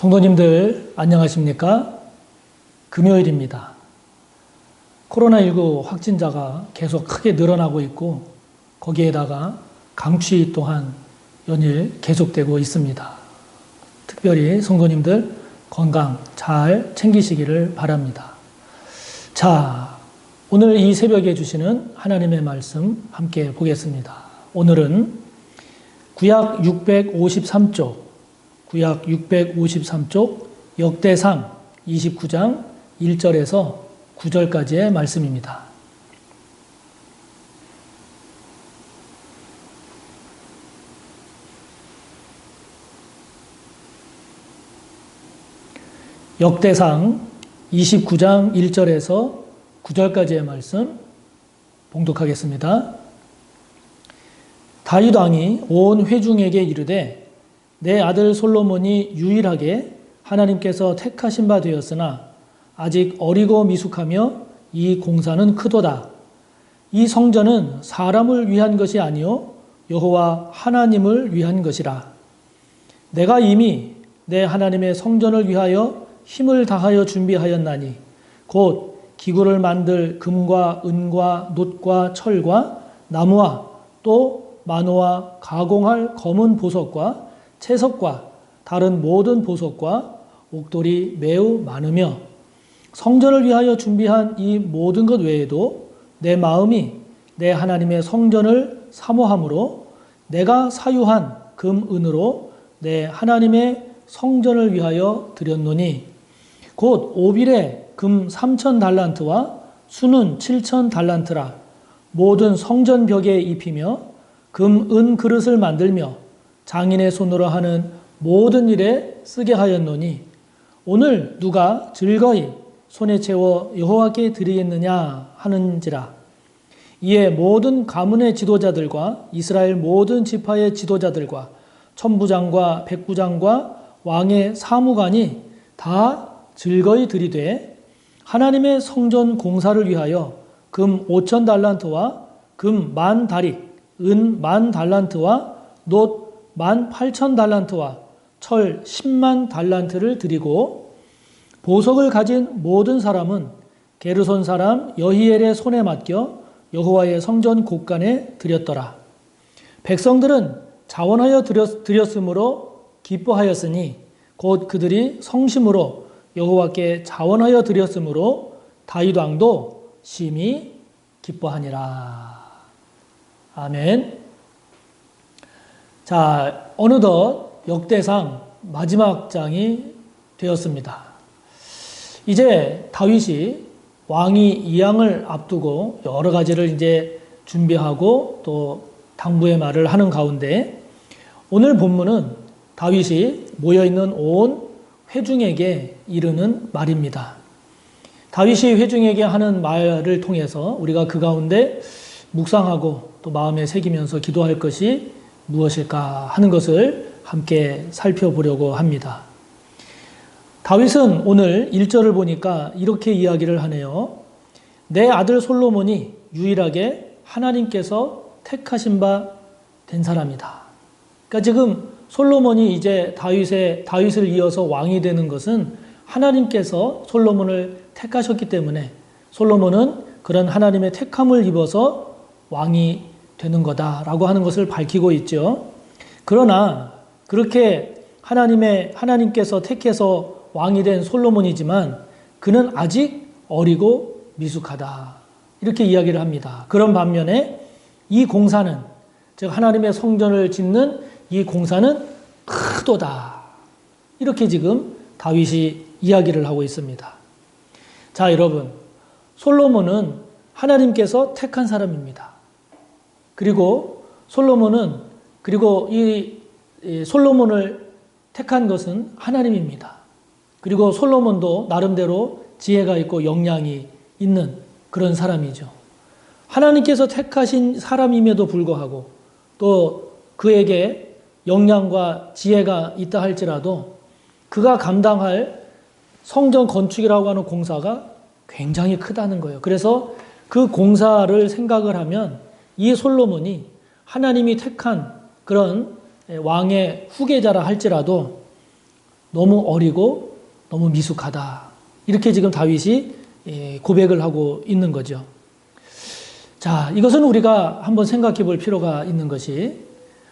성도님들 안녕하십니까? 금요일입니다. 코로나19 확진자가 계속 크게 늘어나고 있고 거기에다가 강추위 또한 연일 계속되고 있습니다. 특별히 성도님들 건강 잘 챙기시기를 바랍니다. 자, 오늘 이 새벽에 주시는 하나님의 말씀 함께 보겠습니다. 오늘은 구약 653쪽, 구약 653쪽 역대상 29장 1절에서 9절까지의 말씀입니다. 역대상 29장 1절에서 9절까지의 말씀 봉독하겠습니다. 다윗 왕이 온 회중에게 이르되 내 아들 솔로몬이 유일하게 하나님께서 택하신 바 되었으나 아직 어리고 미숙하며 이 공사는 크도다. 이 성전은 사람을 위한 것이 아니요 여호와 하나님을 위한 것이라. 내가 이미 내 하나님의 성전을 위하여 힘을 다하여 준비하였나니 곧 기구를 만들 금과 은과 놋과 철과 나무와 또 만호와 가공할 검은 보석과 채석과 다른 모든 보석과 옥돌이 매우 많으며 성전을 위하여 준비한 이 모든 것 외에도 내 마음이 내 하나님의 성전을 사모함으로 내가 사유한 금, 은으로 내 하나님의 성전을 위하여 드렸노니 곧 오빌에 금 3천 달란트와 수는 7천 달란트라 모든 성전 벽에 입히며 금, 은 그릇을 만들며 장인의 손으로 하는 모든 일에 쓰게 하였노니 오늘 누가 즐거이 손에 채워 여호와께 드리겠느냐 하는지라. 이에 모든 가문의 지도자들과 이스라엘 모든 지파의 지도자들과 천부장과 백부장과 왕의 사무관이 다 즐거이 들이되 하나님의 성전 공사를 위하여 금 5천 달란트와 금 만 다릭, 은 만 달란트와 놋 만 8천 달란트와 철 10만 달란트를 드리고 보석을 가진 모든 사람은 게르손 사람 여히엘의 손에 맡겨 여호와의 성전 곳간에 드렸더라. 백성들은 자원하여 드렸 으므로 기뻐하였으니 곧 그들이 성심으로 여호와께 자원하여 드렸으므로 다윗 왕도 심히 기뻐하니라. 아멘. 자, 어느덧 역대상 마지막 장이 되었습니다. 이제 다윗이 왕이 이양을 앞두고 여러 가지를 이제 준비하고 또 당부의 말을 하는 가운데 오늘 본문은 다윗이 모여 있는 온 회중에게 이르는 말입니다. 다윗이 회중에게 하는 말을 통해서 우리가 그 가운데 묵상하고 또 마음에 새기면서 기도할 것이 무엇일까 하는 것을 함께 살펴보려고 합니다. 다윗은 오늘 1절을 보니까 이렇게 이야기를 하네요. 내 아들 솔로몬이 유일하게 하나님께서 택하신 바 된 사람이다. 그러니까 지금 솔로몬이 이제 다윗의 다윗을 이어서 왕이 되는 것은 하나님께서 솔로몬을 택하셨기 때문에 솔로몬은 그런 하나님의 택함을 입어서 왕이 되는 거다라고 하는 것을 밝히고 있죠. 그러나 그렇게 하나님의 하나님께서 택해서 왕이 된 솔로몬이지만 그는 아직 어리고 미숙하다. 이렇게 이야기를 합니다. 그런 반면에 이 공사는 즉 하나님의 성전을 짓는 이 공사는 크도다. 이렇게 지금 다윗이 이야기를 하고 있습니다. 자, 여러분. 솔로몬은 하나님께서 택한 사람입니다. 그리고 솔로몬은 그리고 이 솔로몬을 택한 것은 하나님입니다. 그리고 솔로몬도 나름대로 지혜가 있고 역량이 있는 그런 사람이죠. 하나님께서 택하신 사람임에도 불구하고 또 그에게 역량과 지혜가 있다 할지라도 그가 감당할 성전 건축이라고 하는 공사가 굉장히 크다는 거예요. 그래서 그 공사를 생각을 하면 이 솔로몬이 하나님이 택한 그런 왕의 후계자라 할지라도 너무 어리고 너무 미숙하다. 이렇게 지금 다윗이 예, 고백을 하고 있는 거죠. 자, 이것은 우리가 한번 생각해 볼 필요가 있는 것이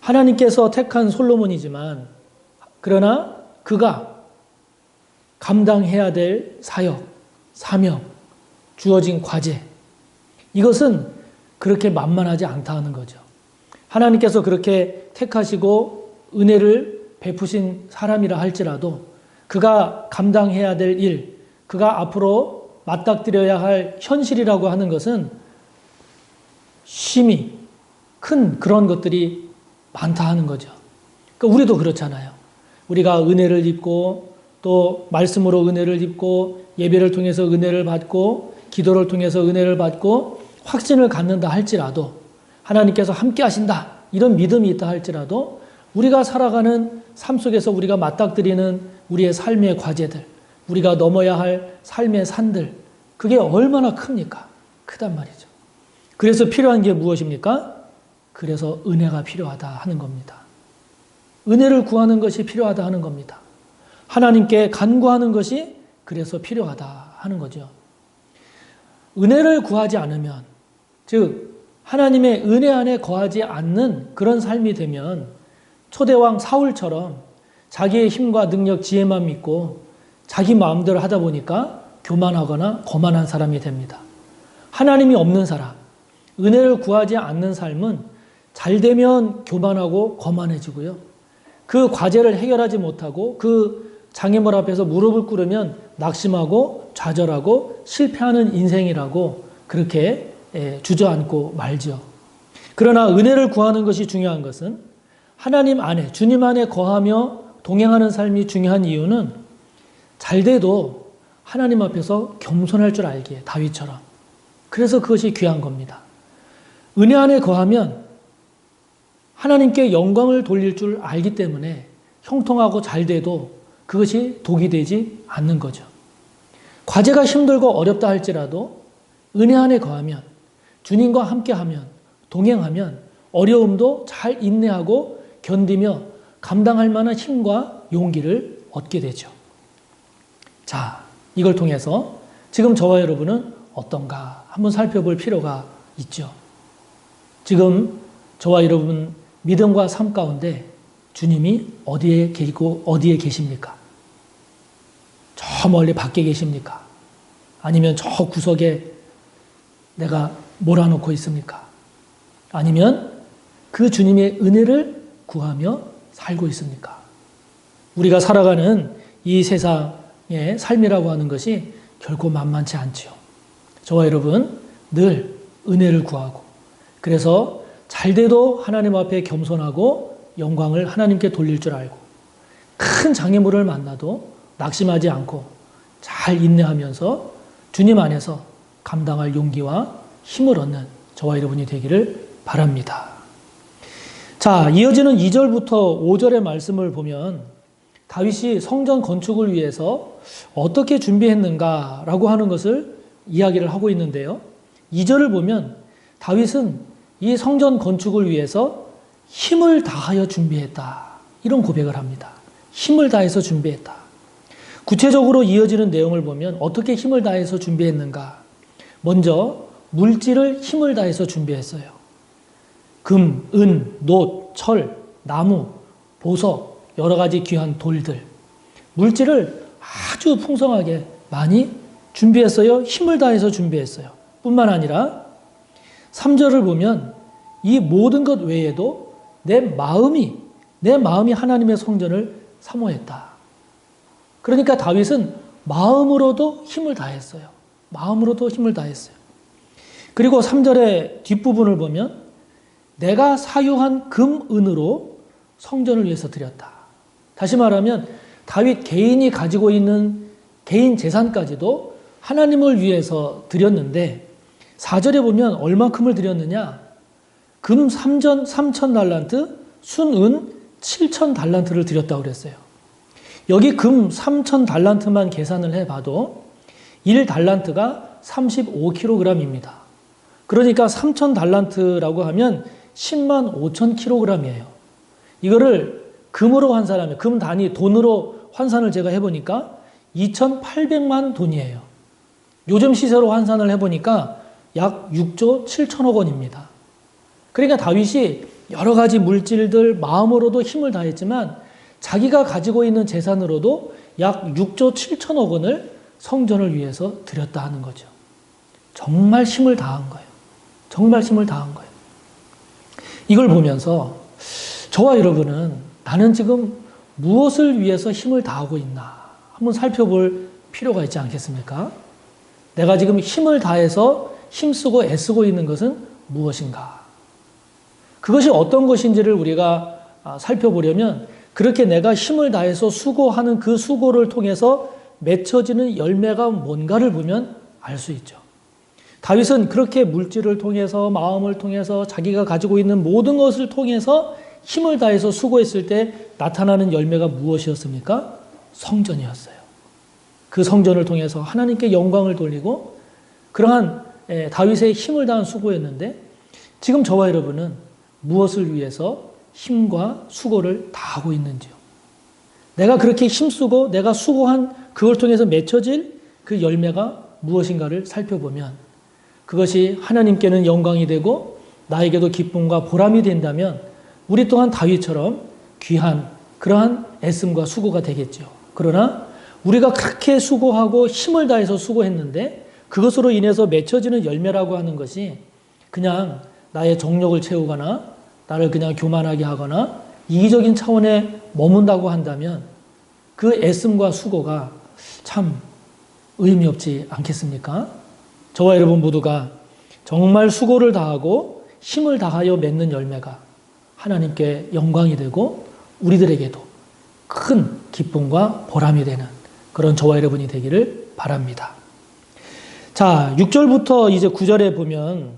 하나님께서 택한 솔로몬이지만 그러나 그가 감당해야 될 사역, 사명, 주어진 과제 이것은 그렇게 만만하지 않다 하는 거죠. 하나님께서 그렇게 택하시고 은혜를 베푸신 사람이라 할지라도 그가 감당해야 될 일, 그가 앞으로 맞닥뜨려야 할 현실이라고 하는 것은 심히 큰 그런 것들이 많다 하는 거죠. 그러니까 우리도 그렇잖아요. 우리가 은혜를 입고 또 말씀으로 은혜를 입고 예배를 통해서 은혜를 받고 기도를 통해서 은혜를 받고 확신을 갖는다 할지라도 하나님께서 함께 하신다 이런 믿음이 있다 할지라도 우리가 살아가는 삶 속에서 우리가 맞닥뜨리는 우리의 삶의 과제들 우리가 넘어야 할 삶의 산들 그게 얼마나 큽니까? 크단 말이죠. 그래서 필요한 게 무엇입니까? 그래서 은혜가 필요하다 하는 겁니다. 은혜를 구하는 것이 필요하다 하는 겁니다. 하나님께 간구하는 것이 그래서 필요하다 하는 거죠. 은혜를 구하지 않으면, 즉, 하나님의 은혜 안에 거하지 않는 그런 삶이 되면 초대왕 사울처럼 자기의 힘과 능력, 지혜만 믿고 자기 마음대로 하다 보니까 교만하거나 거만한 사람이 됩니다. 하나님이 없는 사람, 은혜를 구하지 않는 삶은 잘 되면 교만하고 거만해지고요. 그 과제를 해결하지 못하고 그 장애물 앞에서 무릎을 꿇으면 낙심하고 좌절하고 실패하는 인생이라고 그렇게 예, 주저앉고 말죠. 그러나 은혜를 구하는 것이 중요한 것은 하나님 안에, 주님 안에 거하며 동행하는 삶이 중요한 이유는 잘 돼도 하나님 앞에서 겸손할 줄 알기에 다윗처럼. 그래서 그것이 귀한 겁니다. 은혜 안에 거하면 하나님께 영광을 돌릴 줄 알기 때문에 형통하고 잘 돼도 그것이 독이 되지 않는 거죠. 과제가 힘들고 어렵다 할지라도 은혜 안에 거하면 주님과 함께 하면 동행하면 어려움도 잘 인내하고 견디며 감당할 만한 힘과 용기를 얻게 되죠. 자, 이걸 통해서 지금 저와 여러분은 어떤가 한번 살펴볼 필요가 있죠. 지금 저와 여러분 믿음과 삶 가운데 주님이 어디에 계시고 어디에 계십니까? 저 멀리 밖에 계십니까? 아니면 저 구석에 내가 몰아놓고 있습니까? 아니면 그 주님의 은혜를 구하며 살고 있습니까? 우리가 살아가는 이 세상의 삶이라고 하는 것이 결코 만만치 않지요. 저와 여러분 늘 은혜를 구하고 그래서 잘 돼도 하나님 앞에 겸손하고 영광을 하나님께 돌릴 줄 알고 큰 장애물을 만나도 낙심하지 않고 잘 인내하면서 주님 안에서 감당할 용기와 힘을 얻는 저와 여러분이 되기를 바랍니다. 자, 이어지는 2절부터 5절의 말씀을 보면 다윗이 성전 건축을 위해서 어떻게 준비했는가라고 하는 것을 이야기를 하고 있는데요. 2절을 보면 다윗은 이 성전 건축을 위해서 힘을 다하여 준비했다. 이런 고백을 합니다. 힘을 다해서 준비했다. 구체적으로 이어지는 내용을 보면 어떻게 힘을 다해서 준비했는가? 먼저 물질을 힘을 다해서 준비했어요. 금, 은, 놋, 철, 나무, 보석, 여러 가지 귀한 돌들. 물질을 아주 풍성하게 많이 준비했어요. 힘을 다해서 준비했어요. 뿐만 아니라 3절을 보면 이 모든 것 외에도 내 마음이 내 마음이 하나님의 성전을 사모했다. 그러니까 다윗은 마음으로도 힘을 다했어요. 마음으로도 힘을 다했어요. 그리고 3절의 뒷부분을 보면 내가 사유한 금, 은으로 성전을 위해서 드렸다. 다시 말하면 다윗 개인이 가지고 있는 개인 재산까지도 하나님을 위해서 드렸는데 4절에 보면 얼마큼을 드렸느냐? 금 3전 3천 달란트, 순은 7천 달란트를 드렸다고 그랬어요. 여기 금 3천 달란트만 계산을 해봐도 1 달란트가 35kg입니다. 그러니까 3천 달란트라고 하면 10만 5천 kg이에요. 이거를 금으로 환산하면 금 단위 돈으로 환산을 제가 해보니까 2,800만 돈이에요. 요즘 시세로 환산을 해보니까 약 6조 7천억 원입니다. 그러니까 다윗이 여러 가지 물질들 마음으로도 힘을 다했지만 자기가 가지고 있는 재산으로도 약 6조 7천억 원을 성전을 위해서 드렸다 하는 거죠. 정말 힘을 다한 거예요. 정말 힘을 다한 거예요. 이걸 보면서 저와 여러분은 나는 지금 무엇을 위해서 힘을 다하고 있나 한번 살펴볼 필요가 있지 않겠습니까? 내가 지금 힘을 다해서 힘쓰고 애쓰고 있는 것은 무엇인가? 그것이 어떤 것인지를 우리가 아, 살펴보려면 그렇게 내가 힘을 다해서 수고하는 그 수고를 통해서 맺혀지는 열매가 뭔가를 보면 알 수 있죠. 다윗은 그렇게 물질을 통해서 마음을 통해서 자기가 가지고 있는 모든 것을 통해서 힘을 다해서 수고했을 때 나타나는 열매가 무엇이었습니까? 성전이었어요. 그 성전을 통해서 하나님께 영광을 돌리고 그러한 예, 다윗의 힘을 다한 수고였는데 지금 저와 여러분은 무엇을 위해서 힘과 수고를 다하고 있는지요. 내가 그렇게 힘쓰고 내가 수고한 그걸 통해서 맺혀질 그 열매가 무엇인가를 살펴보면 그것이 하나님께는 영광이 되고 나에게도 기쁨과 보람이 된다면 우리 또한 다윗처럼 귀한 그러한 애씀과 수고가 되겠죠. 그러나 우리가 그렇게 수고하고 힘을 다해서 수고했는데 그것으로 인해서 맺혀지는 열매라고 하는 것이 그냥 나의 정력을 채우거나 나를 그냥 교만하게 하거나 이기적인 차원에 머문다고 한다면 그 애씀과 수고가 참 의미 없지 않겠습니까? 저와 여러분 모두가 정말 수고를 다하고 힘을 다하여 맺는 열매가 하나님께 영광이 되고 우리들에게도 큰 기쁨과 보람이 되는 그런 저와 여러분이 되기를 바랍니다. 자, 6절부터 이제 9절에 보면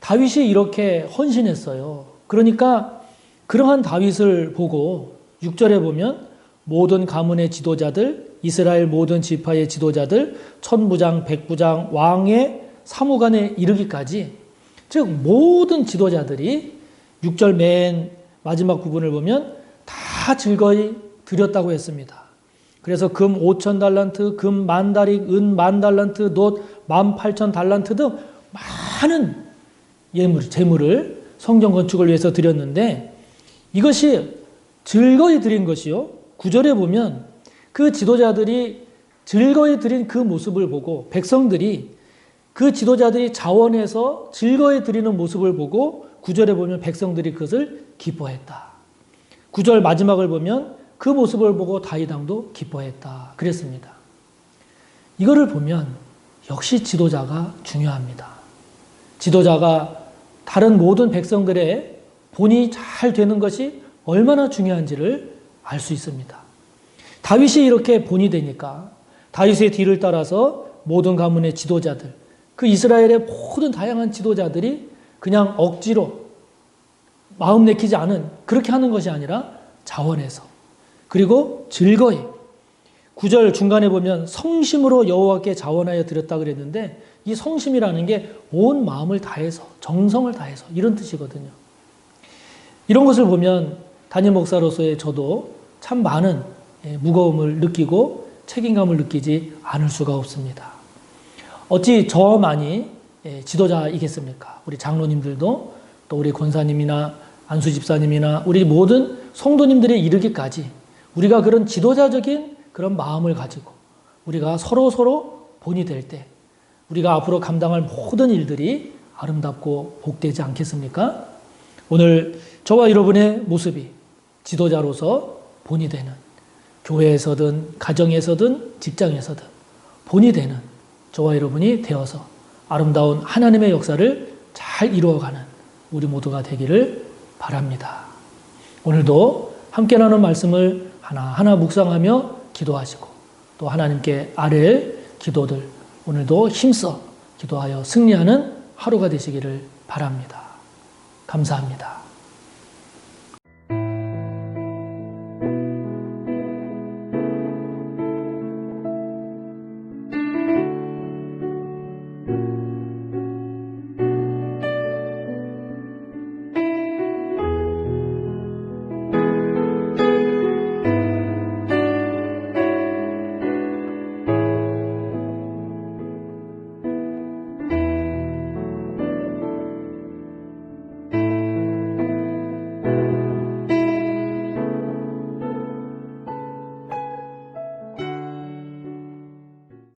다윗이 이렇게 헌신했어요. 그러니까 그러한 다윗을 보고 6절에 보면 모든 가문의 지도자들, 이스라엘 모든 지파의 지도자들, 천부장, 백부장, 왕의 사무관에 이르기까지 즉 모든 지도자들이 6절 맨 마지막 부분을 보면 다 즐거이 드렸다고 했습니다. 그래서 금 5천 달란트, 금 만 다릭, 은 만 달란트, 놋만 8천 달란트 등 많은 예물, 재물을 성전 건축을 위해서 드렸는데 이것이 즐거이 드린 것이요. 구절에 보면 그 지도자들이 즐거이 드린 그 모습을 보고 백성들이 그 지도자들이 자원해서 즐거이 드리는 모습을 보고 구절에 보면 백성들이 그것을 기뻐했다. 구절 마지막을 보면 그 모습을 보고 다이당도 기뻐했다. 그랬습니다. 이거를 보면 역시 지도자가 중요합니다. 지도자가 다른 모든 백성들의 본이 잘 되는 것이 얼마나 중요한지를 알 수 있습니다. 다윗이 이렇게 본이 되니까 다윗의 뒤를 따라서 모든 가문의 지도자들, 그 이스라엘의 모든 다양한 지도자들이 그냥 억지로 마음 내키지 않은 그렇게 하는 것이 아니라 자원해서 그리고 즐거이 구절 중간에 보면 성심으로 여호와께 자원하여 드렸다 그랬는데 이 성심이라는 게 온 마음을 다해서 정성을 다해서 이런 뜻이거든요. 이런 것을 보면 담임 목사로서의 저도 참 많은 예, 무거움을 느끼고 책임감을 느끼지 않을 수가 없습니다. 어찌 저만이 예, 지도자이겠습니까? 우리 장로님들도 또 우리 권사님이나 안수 집사님이나 우리 모든 성도님들의 이르기까지 우리가 그런 지도자적인 그런 마음을 가지고 우리가 서로 서로 본이 될 때 우리가 앞으로 감당할 모든 일들이 아름답고 복되지 않겠습니까? 오늘 저와 여러분의 모습이 지도자로서 본이 되는 교회에서든 가정에서든 직장에서든 본이 되는 저와 여러분이 되어서 아름다운 하나님의 역사를 잘 이루어가는 우리 모두가 되기를 바랍니다. 오늘도 함께 나눈 말씀을 하나하나 묵상하며 기도하시고 또 하나님께 아뢰 기도들 오늘도 힘써 기도하여 승리하는 하루가 되시기를 바랍니다. 감사합니다.